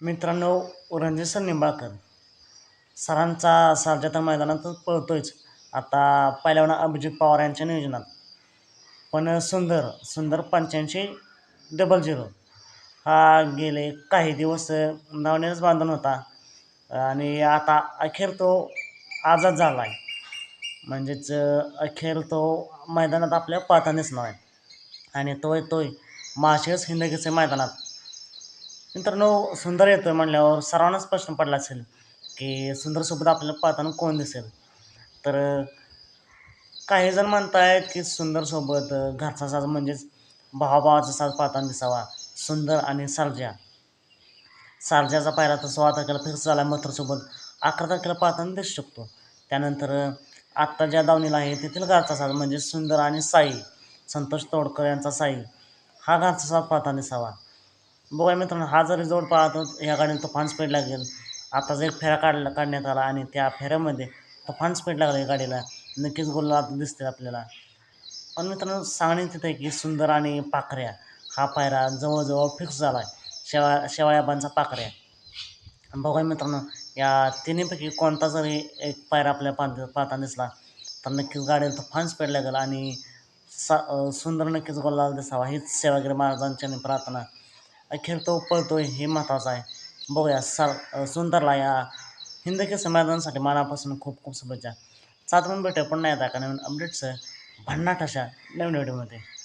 मित्रांनो रणजित सर निंबाळकर. सरांचा सारजा तर मैदानातच पळतोयच. आता पहिल्यावर अभिजित पवार यांच्या नियोजनात. पण सुंदर सुंदर पंच्याऐंशी डबल झिरो हा गेले काही दिवस नावनेच बांधून होता. आणि आता अखेर तो आझाद झाला आहे म्हणजेच अखेर तो मैदानात आपल्या पाहतानेच दिसणार आहे. आणि तो येतोय माळशिरस हिंदगीचे मैदानात. मित्रांनो सुंदर येतोय म्हणल्यावर सर्वांनाच प्रश्न पडला असेल की सुंदरसोबत आपल्याला पाहताना कोण दिसेल? तर काही जण म्हणतायत की सुंदरसोबत घरचा साज म्हणजेच भावाभावाचा साज पाहताना दिसावा सुंदर आणि सारजा. सारजाचा पायरा तर सोळा तारखेला फिक्स झाला मथुरसोबत अकरा तारखेला पाहताना दिसू शकतो. त्यानंतर आत्ता ज्या दावणीला आहे तेथील घरचा साज म्हणजे सुंदर आणि साई संतोष तोडकर यांचा साई. हा घरचा साज पाहताना दिसावा. बघा मित्रांनो हा जर जोड पाहतो या गाडीने तुफान स्पीड लागेल आताच एक फेरा काढला काढण्यात आला आणि त्या फेऱ्यामध्ये तुफान स्पीड लागला या गाडीला नक्कीच गोल्ला दिसते आपल्याला. पण मित्रांनो सांगण्यात येतं आहे की सुंदर आणि पाखऱ्या हा पायरा जवळजवळ फिक्स झाला आहे शेवा शेवाळ्याबांचा पाखऱ्या. बघा मित्रांनो या तिन्हीपैकी कोणता जरी एक पायरा आपल्या पाहत पाहताना दिसला तर नक्कीच गाडीला तुफान स्पीड लागेल आणि सा सुंदर नक्कीच गोलाला दिसावा हीच सेवागिरी महाराजांच्या आणि प्रार्थना. अखेर तो पळतोय हे महत्त्वाचं आहे. बघूया सर सुंदरला या हिंदकीय समाधानासाठी मनापासून खूप खूप शुभेच्छा. सात म्हणून भेटूया पण नाही आता का नवीन अपडेट्स भन्नाट अशा नवीन व्हिडिओमध्ये